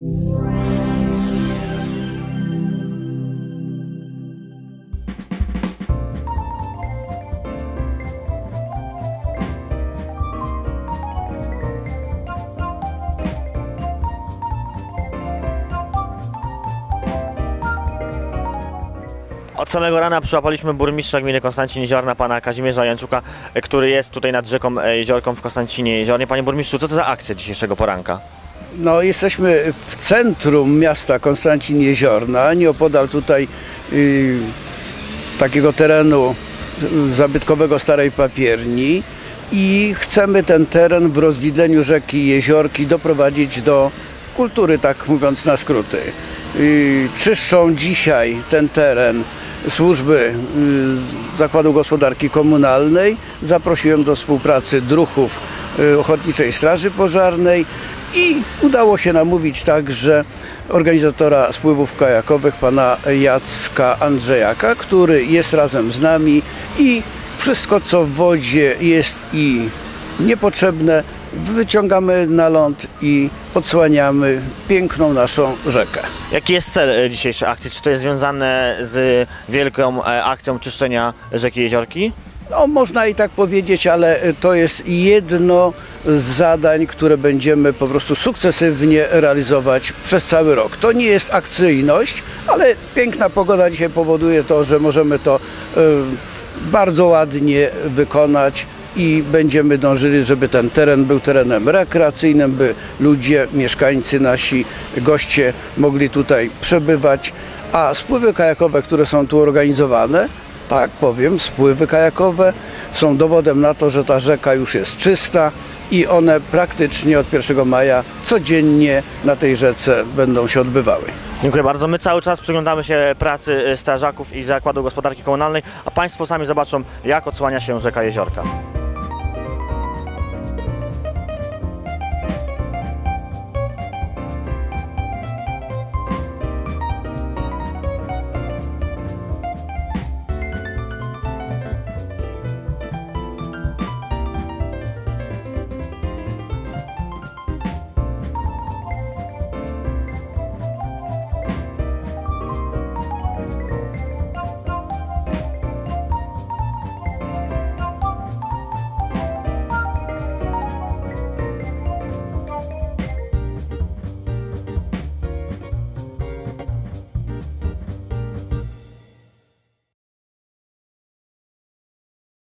Od samego rana przyłapaliśmy burmistrza gminy Konstancin Jeziorna, pana Kazimierza Janczuka, który jest tutaj nad rzeką e, Jeziorką w Konstancinie Jeziornie. Panie burmistrzu, co to za akcja dzisiejszego poranka? No, jesteśmy w centrum miasta Konstancin Jeziorna, nieopodal tutaj y, takiego terenu zabytkowego Starej Papierni i chcemy ten teren w rozwidleniu rzeki Jeziorki doprowadzić do kultury, tak mówiąc na skróty. Y, czyszczą dzisiaj ten teren służby y, Zakładu Gospodarki Komunalnej. Zaprosiłem do współpracy druhów y, Ochotniczej Straży Pożarnej i udało się namówić także organizatora spływów kajakowych, pana Jacka Andrzejaka, który jest razem z nami i wszystko co w wodzie jest i niepotrzebne wyciągamy na ląd i odsłaniamy piękną naszą rzekę. Jaki jest cel e, dzisiejszej akcji? Czy to jest związane z wielką e, akcją czyszczenia rzeki Jeziorki? No, można i tak powiedzieć, ale to jest jedno z zadań, które będziemy po prostu sukcesywnie realizować przez cały rok. To nie jest akcyjność, ale piękna pogoda dzisiaj powoduje to, że możemy to y, bardzo ładnie wykonać i będziemy dążyli, żeby ten teren był terenem rekreacyjnym, by ludzie, mieszkańcy nasi, goście mogli tutaj przebywać, a spływy kajakowe, które są tu organizowane, tak powiem, spływy kajakowe są dowodem na to, że ta rzeka już jest czysta i one praktycznie od 1 maja codziennie na tej rzece będą się odbywały. Dziękuję bardzo. My cały czas przyglądamy się pracy e, strażaków i Zakładu Gospodarki Komunalnej, a Państwo sami zobaczą, jak odsłania się rzeka Jeziorka.